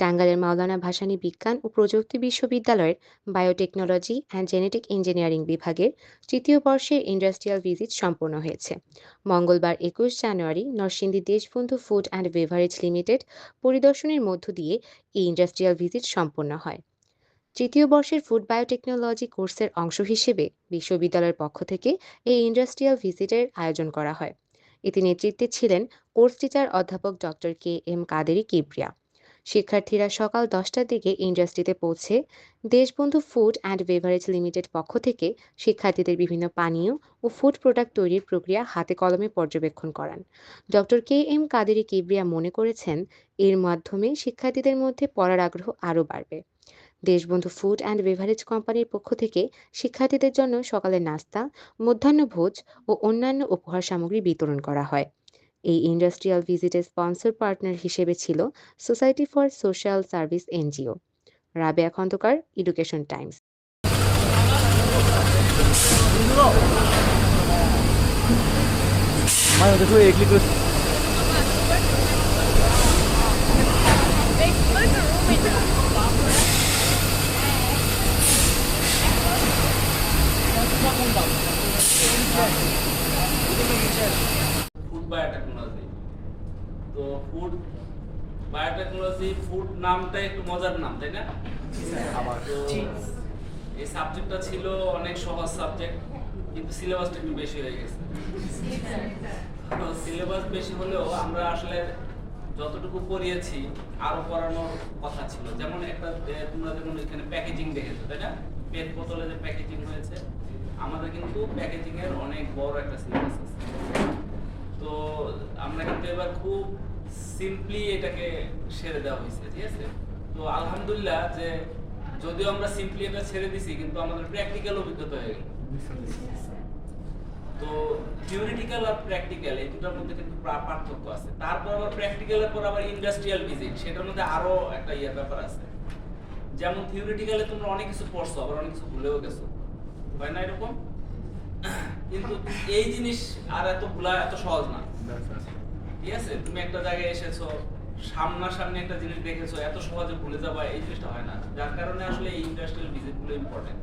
টাঙ্গাইলের মাওলানা ভাসানী বিজ্ঞান ও প্রযুক্তি বিশ্ববিদ্যালয়ের বায়োটেকনোলজি অ্যান্ড জেনেটিক ইঞ্জিনিয়ারিং বিভাগের তৃতীয় বর্ষের ইন্ডাস্ট্রিয়াল ভিজিট সম্পন্ন হয়েছে। মঙ্গলবার একুশ January Narsingdi Deshbandhu food and beverage limited পরিদর্শনের মধ্য দিয়ে এই ইন্ডাস্ট্রিয়াল ভিজিট সম্পন্ন হয়। তৃতীয় বর্ষের ফুড বায়োটেকনোলজি কোর্সের অংশ হিসেবে বিশ্ববিদ্যালয়ের পক্ষ থেকে এই ইন্ডাস্ট্রিয়াল ভিজিটের আয়োজন করা হয়। এতে নেতৃত্বে ছিলেন কোর্স টিচার অধ্যাপক doctor K M Kaderi Kibria. শিক্ষার্থীরা সকাল দশটার দিকে ইন্ডাস্ট্রিতে পৌঁছে Deshbandhu food and beverage limited পক্ষ থেকে শিক্ষার্থীদের বিভিন্ন পানীয় ও ফুড প্রোডাক্ট তৈরির প্রক্রিয়া হাতে কলমে পর্যবেক্ষণ করান। Doctor K M Kaderi Kibria মনে করেছেন, এর মাধ্যমে শিক্ষার্থীদের মধ্যে পড়ার আগ্রহ আরও বাড়বে। দেশবন্ধু ফুড অ্যান্ড বেভারেজ কোম্পানির পক্ষ থেকে শিক্ষার্থীদের জন্য সকালের নাস্তা, মধ্যাহ্নভোজ ও অন্যান্য উপহার সামগ্রী বিতরণ করা হয়। এই ইন্ডাস্ট্রিয়াল ভিজিটের স্পন্সর পার্টনার হিসেবে ছিল society for social service NGO Rabeya Khandakar education times Thank you. তো ফুড বায়োটেকনোলজি ফুড নামটা একটু মজার নাম তাই না? তো এই সাবজেক্টটা ছিল অনেক সহজ সাবজেক্ট কিন্তু সিলেবাসটা একটু বেশি হয়ে গেছে। তো সিলেবাস বেশি হলেও আমরা আসলে যতটুকু পড়িয়েছি আরও পড়ানোর কথা ছিল। যেমন একটা তোমরা যেমন এখানে প্যাকেজিং দেখেছ তাই না? পেট বোতলে যে প্যাকেজিং হয়েছে আমাদের কিন্তু প্যাকেজিং এর অনেক বড় একটা সিলেবাস আছে। তো আমরা কিন্তু এবার খুব সিম্পলি এটাকে সেরে দেওয়া হয়েছে, ঠিক আছে? তো আলহামদুলিল্লাহ যে যদিও আমরা সিম্পলি এটা ছেড়ে দিছি, কিন্তু আমাদের প্র্যাকটিক্যাল অভিজ্ঞতা হয়ে গেল। তো থিওরিটিক্যাল আর প্র্যাকটিক্যাল এই দুটার মধ্যে কিন্তু পার্থক্য আছে। তারপর আবার প্র্যাকটিক্যালের পর আবার ইন্ডাস্ট্রিয়াল ভিজিট সেটার মধ্যে আরও একটা ইয়ে ব্যাপার আছে। যেমন থিওরিটিক্যালে তোমরা অনেক কিছু পড়ছো, আবার অনেক কিছু ভুলেও গেছো। হয় না এরকম? কিন্তু এই জিনিস আর এত ভুলা এত সহজ না। ঠিক তুমি একটা জায়গায় এসেছ, সামনাসামনি একটা জিনিস দেখেছ, এত সহজে ভুলে যাবা, এই জিনিসটা হয় না। যার কারণে আসলে এই ইন্ডাস্ট্রিয়াল ভিজিটগুলো ইম্পর্টেন্ট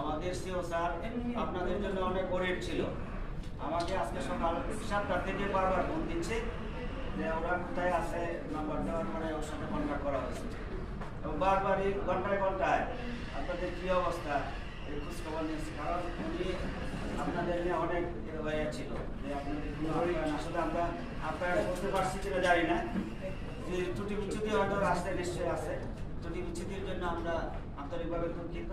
আমাদের সিও স্যার, আপনাদের জন্য অনেক গরিব ছিল। আমাকে আজকে সকাল সাতটা থেকে বারবার ফোন দিচ্ছে যে ওরা কোথায় আছে নাম্বার দেওয়ার পরে ওর সাথে কন্ট্যাক্ট করা হয়েছে। এবং বারবারই ঘন্টায় ঘন্টায় আপনাদের কী অবস্থা? আপনাদের নিয়ে অনেক হয়ে ছিল যে আপনাদের আসলে আমরা আপ্যায়ন করতে পারছি কিনা জানি হয়তো রাস্তায় নিশ্চয়ই আছে। ত্রুটি বিচ্ছুতির জন্য আমরা আন্তরিকভাবে দুঃখিত।